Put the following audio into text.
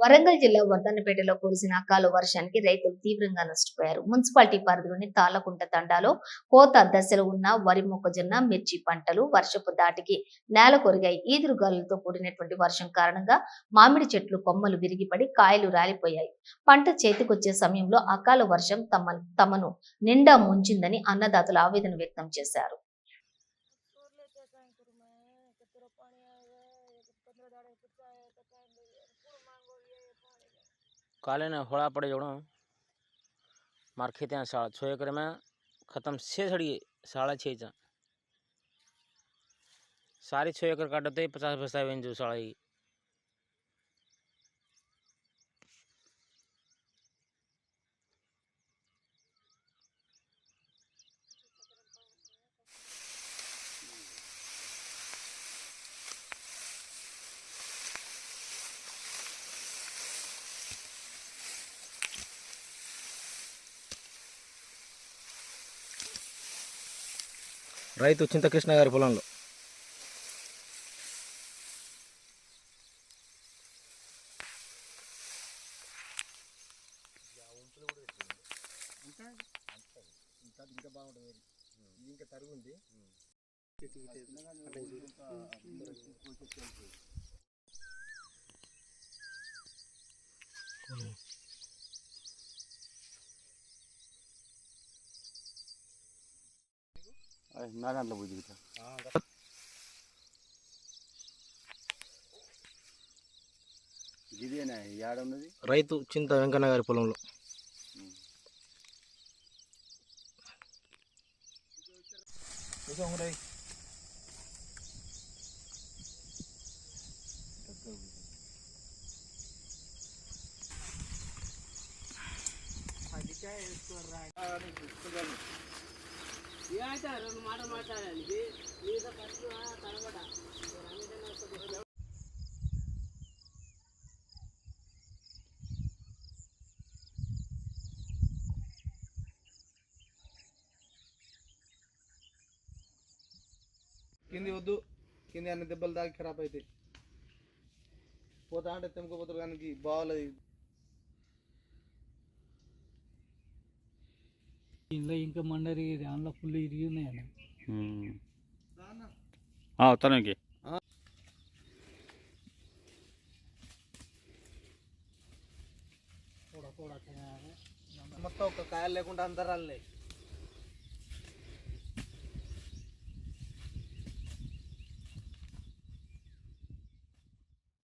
వరంగల్ జిల్లా వర్ధన్నపేటలో కురిసిన అకాల వర్షానికి రైతులు తీవ్రంగా నష్టపోయారు. మున్సిపాలిటీ పరిధిలోని తాళ్ళకుంట తండాలో కోత దశలో ఉన్న వరి మొక్కజొన్న మిర్చి పంటలు వర్షపు దాటికి నేల కొరిగాయి. ఈదురుగాలులతో కూడినటువంటి వర్షం కారణంగా మామిడి చెట్లు కొమ్మలు విరిగిపడి కాయలు రాలిపోయాయి. పంట చేతికొచ్చే సమయంలో అకాల వర్షం తమ తమను నిండా ముంచిందని అన్నదాతలు ఆవేదన వ్యక్తం చేశారు. काले ने होड़ा पड़े जोड़ो मार खेते साढ़े छः एकड़ में ख़त्म छः सड़ी साढ़े छः चा सारी छः एकड़ काटते पचास पचास बेन जो साढ़े రైతు చింతకృష్ణ గారి పొలంలో ఇంకా తరుగుంది Mm-hmm. నా దాంట్లో పోయి దిగుతా ఇదేనా ఏడ ఉన్నది? రైతు చింత వెంకన్న గారి పొలంలో కింది వద్దు. కింది అన్ని దెబ్బలు దాకి ఖరాబ్ అవుతాయి పోతా అంటే తెంపుకోపోతారు కానీ బాగాలేదు. ఇందులో ఇంకా మండరి దానిలో ఫుల్ ఇరిగి ఉన్నాయండి తనకి మొత్తం ఒక కాయలు లేకుండా అందరు రాలే